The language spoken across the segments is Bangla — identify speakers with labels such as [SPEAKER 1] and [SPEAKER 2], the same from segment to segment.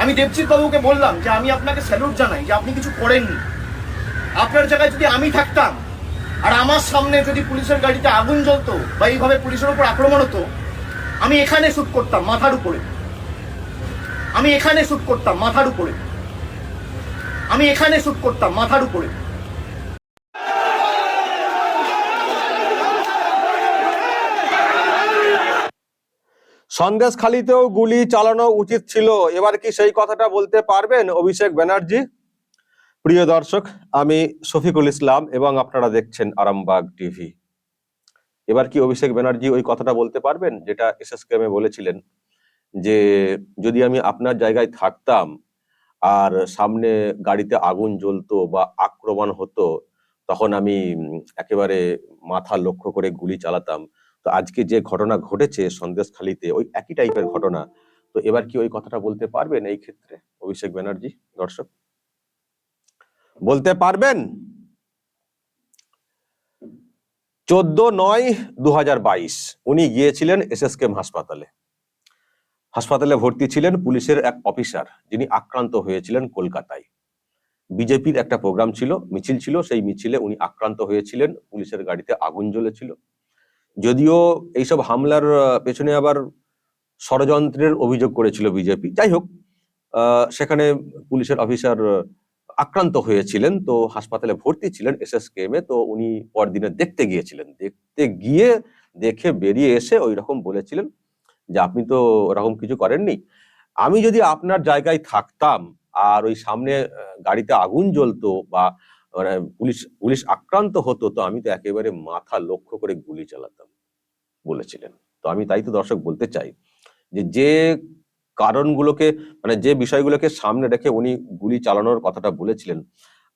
[SPEAKER 1] আমি দেবজিৎ বাবুকে বললাম যে আমি আপনাকে স্যালুট জানাই যে আপনি কিছু করেননি। আপনার জায়গায় যদি আমি থাকতাম আর আমার সামনে যদি পুলিশের গাড়িতে আগুন জ্বলতো বা এইভাবে পুলিশের উপর আক্রমণ হতো, আমি এখানে শ্যুট করতাম মাথার উপরে। আমি এখানে শ্যুট করতাম মাথার উপরে। আমি এখানে শ্যুট করতাম মাথার উপরে।
[SPEAKER 2] সন্দেশখালিতেও গুলি চালানো উচিত ছিল। এবার কি সেই কথাটা বলতে পারবেন অভিষেক ব্যানার্জি? প্রিয় দর্শক, আমি শফিকুল ইসলাম এবং আপনারা দেখছেন আরামবাগ টিভি। এবার কি অভিষেক ব্যানার্জি ওই কথাটা বলতে পারবেন? যেটা এসএসকেএমে বলেছিলেন যে, যদি আমি আপনার জায়গায় থাকতাম আর সামনে গাড়িতে আগুন জ্বলতো বা আক্রমণ হতো, তখন আমি একেবারে মাথা লক্ষ্য করে গুলি চালাতাম। তো আজকে যে ঘটনা ঘটেছে সন্দেশখালিতে, ওই একই টাইপের ঘটনা। তো এবার কি ওই কথাটা বলতে পারবেন এই ক্ষেত্রে? অভিষেক ব্যানার্জি, দর্শক? বলতে পারবেন? চোদ্দ নয় দু উনি গিয়েছিলেন এসএসকেএম হাসপাতালে। হাসপাতালে ভর্তি ছিলেন পুলিশের এক অফিসার, যিনি আক্রান্ত হয়েছিলেন কলকাতায়। বিজেপির একটা প্রোগ্রাম ছিল, মিছিল ছিল, সেই মিছিলে উনি আক্রান্ত হয়েছিলেন, পুলিশের গাড়িতে আগুন জ্বলেছিল। যদিও এইসব হামলার পেছনে আবার ষড়যন্ত্রের অভিযোগ করেছিল বিজেপি। যাই হোক সেখানে পুলিশের অফিসার আক্রান্ত হয়েছিলেন, তো হাসপাতালে ভর্তি ছিলেন এসএসকেএম এ তো উনি পরদিনে দেখতে গিয়েছিলেন। দেখতে গিয়ে দেখে বেরিয়ে এসে ওই রকম বলেছিলেন যে, আপনি তো ওরকম কিছু করেননি। আমি যদি আপনার জায়গায় থাকতাম আর ওই সামনে গাড়িতে আগুন জ্বলতো বা পুলিশ পুলিশ আক্রান্ত হতো তো আমি তো একেবারে মাথা লক্ষ্য করে গুলি চালাতাম বলেছিলেন। তো আমি তাই তো দর্শক বলতে চাই যে যে কারণগুলোকে মানে যে বিষয়গুলোকে সামনে রেখে উনি গুলি চালানোর কথাটা বলেছিলেন,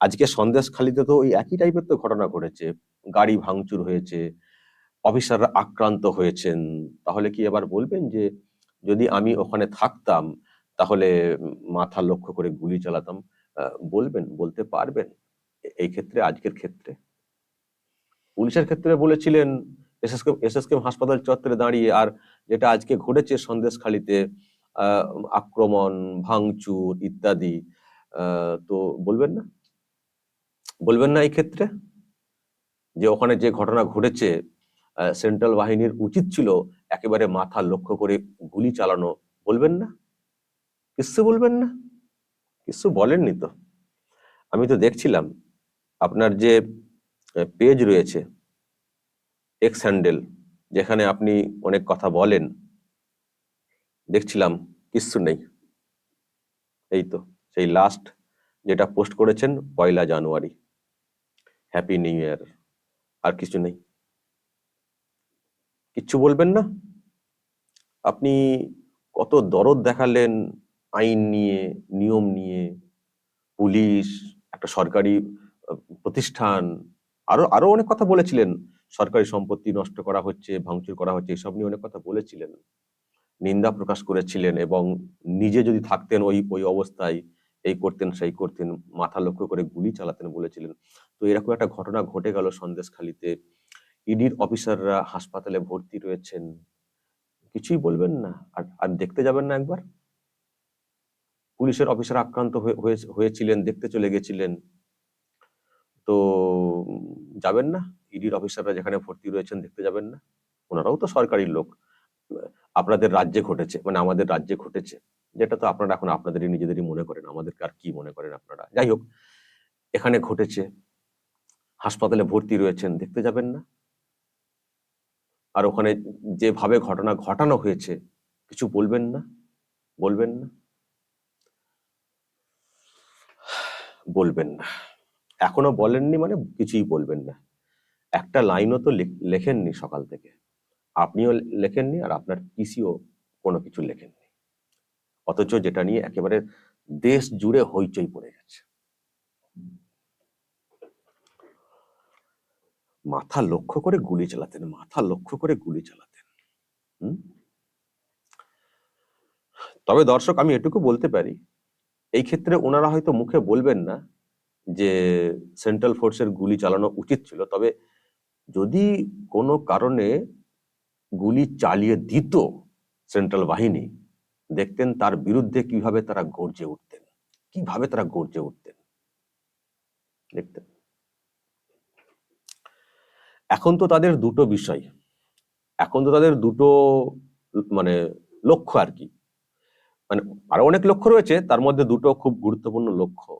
[SPEAKER 2] আজকে সন্দেশখালিতে তো ওই একই টাইপের তো ঘটনা ঘটেছে। গাড়ি ভাঙচুর হয়েছে, অফিসাররা আক্রান্ত হয়েছেন। তাহলে কি এবার বলবেন যে, যদি আমি ওখানে থাকতাম, তাহলে মাথা লক্ষ্য করে গুলি চালাতাম? বলবেন, বলতে পারবেন? এই ক্ষেত্রে, আজকের ক্ষেত্রে। পুলিশের ক্ষেত্রে বলেছিলেন, এসএসকে এসএসকে হাসপাতাল চত্বরে দাঁড়িয়ে আর যেটা আজকে ঘটেছে সন্দেশখালিতে আক্রমণ, ভাঙচুর ইত্যাদি তো বলবেন না? বলবেন না এই ক্ষেত্রে? যে ওখানে যে ঘটনা ঘটেছে সেন্ট্রাল বাহিনীর উচিত ছিল একেবারে মাথা লক্ষ্য করে গুলি চালানো। বলবেন না? কিচ্ছু বলবেন না? কিছু বলেননি তো? আমি তো দেখছিলাম আপনার যে পেজ রয়েছে এক্স হ্যান্ডেল যেখানে আপনি অনেক কথা বলেন, দেখছিলাম, কিচ্ছু নেই। এই তো, সেই লাস্ট যেটা পোস্ট করেছেন, পয়লা জানুয়ারি। হ্যাপি নিউ ইয়ার আর কিছু নেই। কিচ্ছু বলবেন না? আপনি কত দরদ দেখালেন, আইন নিয়ে, নিয়ম নিয়ে, পুলিশ, একটা সরকারি প্রতিষ্ঠান, আরও আরও অনেক কথা বলেছিলেন। সরকারি সম্পত্তি নষ্ট করা হচ্ছে, ভাঙচুর করা হচ্ছে, এসব নিয়ে অনেক কথা বলেছিলেন। নিন্দা প্রকাশ করেছিলেন এবং নিজে যদি থাকতেন ওই ওই অবস্থায়, এই করতেন, সেই করতেন, মাথা লক্ষ্য করে গুলি চালাতেন বলেছিলেন। তো এরকম একটা ঘটনা ঘটে গেল সন্দেশখালিতে। ইডির অফিসাররা হাসপাতালে ভর্তি রয়েছেন। কিছুই বলবেন না, আর আর দেখতে যাবেন না একবার। পুলিশের অফিসার আক্রান্ত হয়ে- হয়ে- হয়েছিলেন, দেখতে চলে গেছিলেন। তো যাবেন না। ইডির অফিসাররা যেখানে ভর্তি রয়েছেন দেখতে যাবেন না। ওনারাও তো সরকারি লোক। আপনাদের রাজ্যে ঘটেছে মানে আমাদের রাজ্যে ঘটেছে। যেটা তো আপনারা এখন আপনাদেরই নিজেদেরই মনে করেন, আমাদেরকে আর কি মনে করেন আপনারা? যাই হোক, এখানে ঘটেছে। হাসপাতালে ভর্তি রয়েছেন, দেখতে যাবেন না। আর ওখানে যেভাবে ঘটনা ঘটানো হয়েছে, কিছু বলবেন না? বলবেন না? বলবেন না। এখনও বলেননি মানে কিছুই বলবেন না। একটা লাইনও তো লেখেননি সকাল থেকে। আপনিও লেখেননি আর আপনার পিসিও কোনো কিছু লেখেননি। অথচ যেটা নিয়ে একেবারে দেশ জুড়ে হইচই পড়ে গেছে। মাথা লক্ষ্য করে গুলি চালাতেন, মাথা লক্ষ্য করে গুলি চালাতেন? তবে দর্শক, আমি এটুকু বলতে পারি, এই ক্ষেত্রে ওনারা হয়তো মুখে বলবেন না যে সেন্ট্রাল ফোর্সের গুলি চালানো উচিত ছিল, তবে যদি কোনো কারণে গুলি চালিয়ে দিত সেন্ট্রাল বাহিনী, দেখতেন তার বিরুদ্ধে কীভাবে তারা গর্জে উঠতেন, কীভাবে তারা গর্জে উঠতেন। দেখতেন। এখন তো তাদের দুটো বিষয়, এখন তো তাদের দুটো মানে লক্ষ্য আর কি। মানে আরও অনেক লক্ষ্য রয়েছে, তার মধ্যে দুটো খুব গুরুত্বপূর্ণ লক্ষ্য।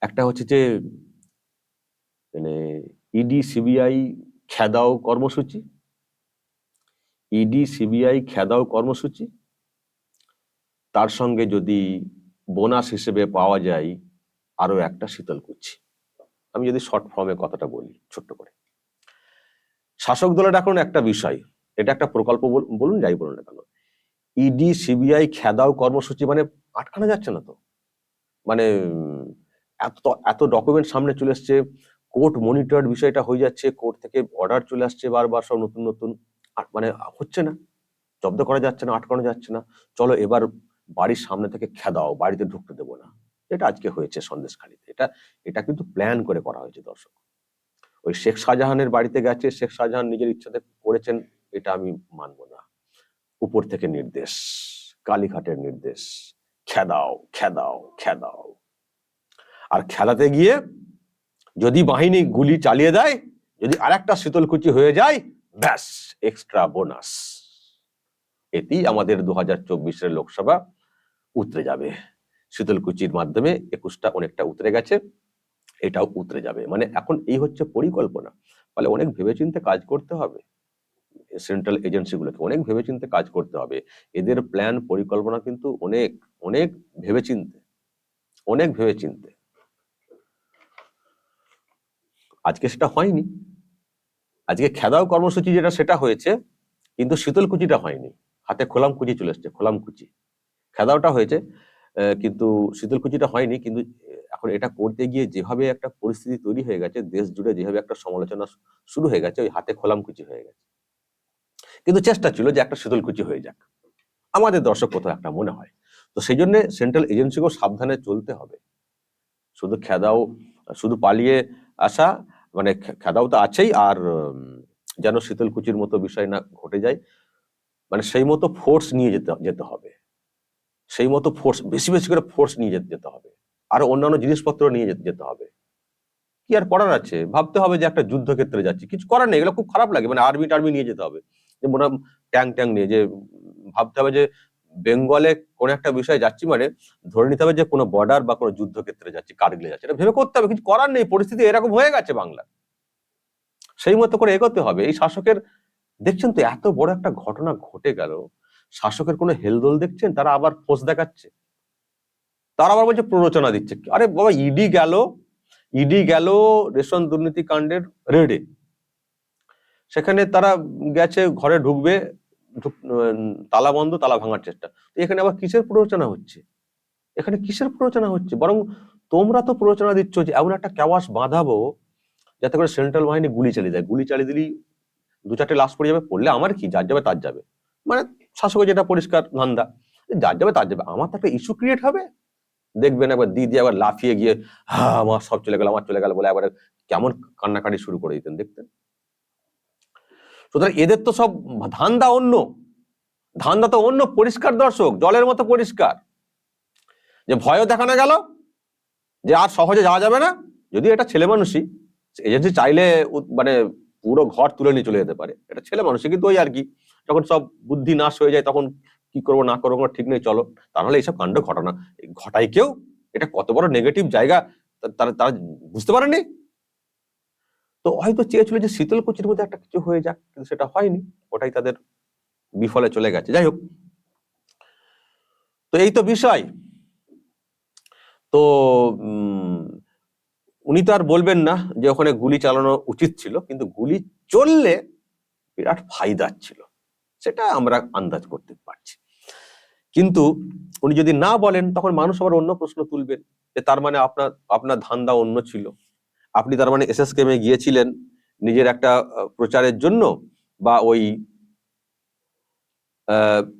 [SPEAKER 2] একটা হচ্ছে যে মানে ইডি সিবিআই খেদাও কর্মসূচি ইডি সিবিআই খেদাও কর্মসূচি, তার সঙ্গে যদি বোনাস হিসেবে পাওয়া যায় আরও একটা শীতল শীতলকুচি আমি যদি শর্ট ফর্মে কথাটা বলি, ছোট্ট করে। শাসক দলের এখন একটা বিষয়, এটা একটা প্রকল্প বল- বলুন যাই বলুন না কেন। ইডি সিবিআই খেদাও কর্মসূচি মানে আটকানো যাচ্ছে না তো। মানে এত এত ডকুমেন্ট সামনে চলে এসছে কোর্ট মনিটর বিষয়টা হয়ে যাচ্ছে কোর্ট থেকে অর্ডার চলে আসছে বারবার সব নতুন নতুন মানে হচ্ছে না, জব্দ করা যাচ্ছে না, আটকানো যাচ্ছে না, চলো এবার বাড়ির সামনে থেকে খেদাও বাড়িতে ঢুকতে দেবো না। এটা আজকে হয়েছে সন্দেশখালিতে, এটা এটা কিন্তু প্ল্যান করে করা হয়েছে দর্শক। ওই শেখ শাহজাহানের বাড়িতে গেছে, শেখ শাহজাহান নিজের ইচ্ছাতে করেছেন, এটা আমি মানবো না। উপর থেকে নির্দেশ, কালীঘাটের নির্দেশ খেদাও খেদাও খেদাও আর খেলাতে গিয়ে যদি বাহিনী গুলি চালিয়ে দেয়, যদি আরেকটা শীতলকুচি হয়ে যায়, ব্যাস এক্সট্রা বোনাস এটি আমাদের দু হাজার চব্বিশের লোকসভা উতরে যাবে। শীতলকুচির মাধ্যমে একুশটা অনেকটা উতরে গেছে, এটাও উতরে যাবে। মানে এখন এই হচ্ছে পরিকল্পনা। ফলে অনেক ভেবেচিন্তে কাজ করতে হবে। সেন্ট্রাল এজেন্সিগুলোকে অনেক ভেবেচিন্তে কাজ করতে হবে। এদের প্ল্যান পরিকল্পনা কিন্তু অনেক অনেক ভেবেচিন্তে। অনেক ভেবেচিন্তে। আজকে সেটা হয়নি। আজকে খেদাও কর্মসূচি যেটা, সেটা হয়েছে, কিন্তু শীতলকুচিটা হয়নি। হাতে খোলাম কুচি চলে এসছে খোলাম কুচি খেদাওটা হয়েছে কিন্তু শীতলকুচিটা হয়নি, কিন্তু এখন এটা করতে গিয়ে যেভাবে একটা পরিস্থিতি তৈরি হয়ে গেছে, দেশ জুড়ে যেভাবে একটা সমালোচনা শুরু হয়ে গেছে, ওই হাতে খোলাম কুচি হয়ে গেছে। কিন্তু চেষ্টা ছিল যে একটা শীতলকুচি হয়ে যাক। আমাদের দর্শক কোথাও একটা মনে হয়। তো সেই জন্য সেন্ট্রাল এজেন্সিকেও সাবধানে চলতে হবে। শুধু খেদাও, শুধু পালিয়ে আসা মানে খেদাও তো আছেই আর যেন শীতলকুচির মতো বিষয় না ঘটে যায়। মানে সেই মতো ফোর্স নিয়ে যেতে যেতে হবে। সেই মতো ফোর্স বেশি বেশি করে ফোর্স নিয়ে যেতে যেতে হবে। আর অন্যান্য জিনিসপত্র নিয়ে যেতে যেতে হবে। কি আর করার আছে? ভাবতে হবে যে একটা যুদ্ধক্ষেত্রে যাচ্ছি। কিছু করার নেই। এগুলো খুব খারাপ লাগে। মানে আর্মি টার্মি নিয়ে যেতে হবে। যে মনে ট্যাং ট্যাং নিয়ে যে, ভাবতে হবে যে বেঙ্গলে কোন একটা বিষয়ে যাচ্ছি মানে ধরে নিতে হবে যে কোনো বর্ডার বা কোনো যুদ্ধক্ষেত্রে যাচ্ছি কার্গিলে যাচ্ছি। এটা ভেবে করতে হবে, কিছু করার নেই, পরিস্থিতি এরকম হয়ে গেছে বাংলা সেই মতো করে এগোতে হবে। এই শাসকের, দেখছেন তো এত বড় একটা ঘটনা ঘটে গেল, শাসকের কোনো হেলদোল দেখছেন? তারা আবার ফোর্স দেখাচ্ছে। তারা আবার বলছে প্ররোচনা দিচ্ছে। আরে বাবা ইডি গেল ইডি গেল রেশন দুর্নীতি কাণ্ডের রেডে। সেখানে তারা গেছে, ঘরে ঢুকবে তালা বন্ধ, তালা ভাঙার চেষ্টা। তো এখানে আবার কিসের প্ররোচনা হচ্ছে? এখানে কিসের প্ররোচনা হচ্ছে? বরং তোমরা তো প্ররোচনা দিচ্ছ যে এমন একটা ক্যাওয়াস বাঁধাবো যাতে করে সেন্ট্রাল বাহিনী গুলি চালিয়ে দেয়। গুলি চালিয়ে দিলেই দু চারটে লাশ পড়ে যাবে, পড়লে আমার কি? যার যাবে তার যাবে। মানে শাসকের যেটা পরিষ্কার, ধান্দা। যার যাবে তার যাবে। আমার তো একটা ইস্যু ক্রিয়েট হবে? দেখবেন একবার দিদি আবার লাফিয়ে গিয়ে, হা, আমার সব চলে গেল, আমার চলে গেল বলে একবারে কেমন কান্নাকাটি শুরু করে দিতেন, দেখতেন? সুতরাং এদের তো সব ধান্দা অন্য। ধান্দা তো অন্য পরিষ্কার দর্শক, জলের মতো পরিষ্কার। যে ভয়ও দেখানো গেল, যে আর সহজে যাওয়া যাবে না। যদি এটা ছেলে মানুষই, এজেন্সি চাইলে মানে পুরো ঘর তুলে নিয়ে চলে যেতে পারে। এটা ছেলে মানুষই, কিন্তু ওই আর কি, যখন সব বুদ্ধি নাশ হয়ে যায়, তখন কি করব, না করব, ঠিক নেই, চলো। তাহলে এইসব কাণ্ড ঘটনা ঘটাই কেউ? এটা কত বড় নেগেটিভ জায়গা তারা তারা বুঝতে পারেনি তো হয়তো চেয়েছিল যে শীতলকুচির মধ্যে একটা কিছু হয়ে যাক, কিন্তু সেটা হয়নি, ওটাই তাদের বিফলে চলে গেছে। যাই হোক, তো এই তো বিষয়। তো উনি তো আর বলবেন না যে ওখানে গুলি চালানো উচিত ছিল, কিন্তু গুলি চললে বিরাট ফায়দা ছিল, সেটা আমরা আন্দাজ করতে পারছি। কিন্তু উনি যদি না বলেন, তখন মানুষ আবার অন্য প্রশ্ন তুলবেন, যে তার মানে আপনার আপনার ধান্দা অন্য ছিল। আপনি তার মানে এস এস কেমে গিয়েছিলেন নিজের একটা প্রচারের জন্য বা ওই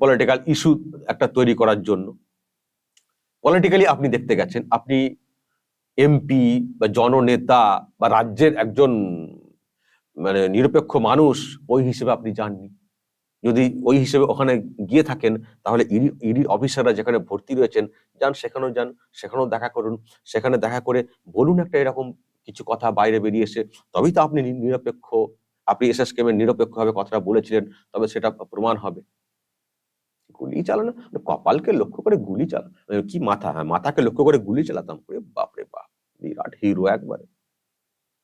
[SPEAKER 2] পলিটিক্যাল ইস্যু একটা তৈরি করার জন্য। পলিটিক্যালি আপনি দেখতে গেছেন, আপনি এমপি বা জননেতা বা রাজ্যের একজন মানে নিরপেক্ষ মানুষ, ওই হিসেবে আপনি যাননি। যদি ওই হিসেবে ওখানে গিয়ে থাকেন, তাহলে ইডি ইডি অফিসাররা যেখানে ভর্তি রয়েছেন, যান, সেখানেও যান, সেখানেও দেখা করুন। সেখানে দেখা করে বলুন একটা এরকম কিছু কথা বাইরে বেরিয়ে এসে, তবেই তো আপনি নিরপেক্ষ। আপনি এসএস কেমের নিরপেক্ষভাবে কথাটা বলেছিলেন, তবে সেটা প্রমাণ হবে। গুলি চালানো মানে কপালকে লক্ষ্য করে গুলি চালানো মানে কি মাথা হ্যাঁ মাথাকে লক্ষ্য করে গুলি চালাতাম। ওরে বাপরে বাপ, বিরাট হিরো একবারে।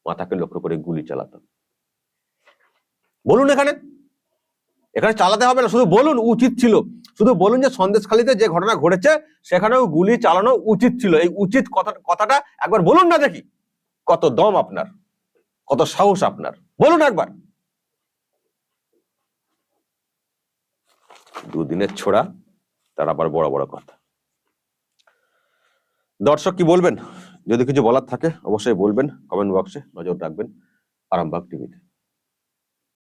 [SPEAKER 2] মাথাকে লক্ষ্য করে গুলি চালাতাম। বলুন এখানে। এখানে চালাতে হবে না, শুধু বলুন, উচিত ছিল। শুধু বলুন যে সন্দেশখালীতে যে ঘটনা ঘটেছে, সেখানেও গুলি চালানো উচিত ছিল। এই উচিত কথা, কথাটা একবার বলুন না দেখি। কত দম আপনার, কত সাহস আপনার। বলুন একবার। দুদিনের ছোড়া, তার আবার বড় বড় কথা। দর্শক কি বলবেন? যদি কিছু বলার থাকে, অবশ্যই বলবেন। কমেন্ট বক্সে নজর রাখবেন। আরামবাগ টিভিতে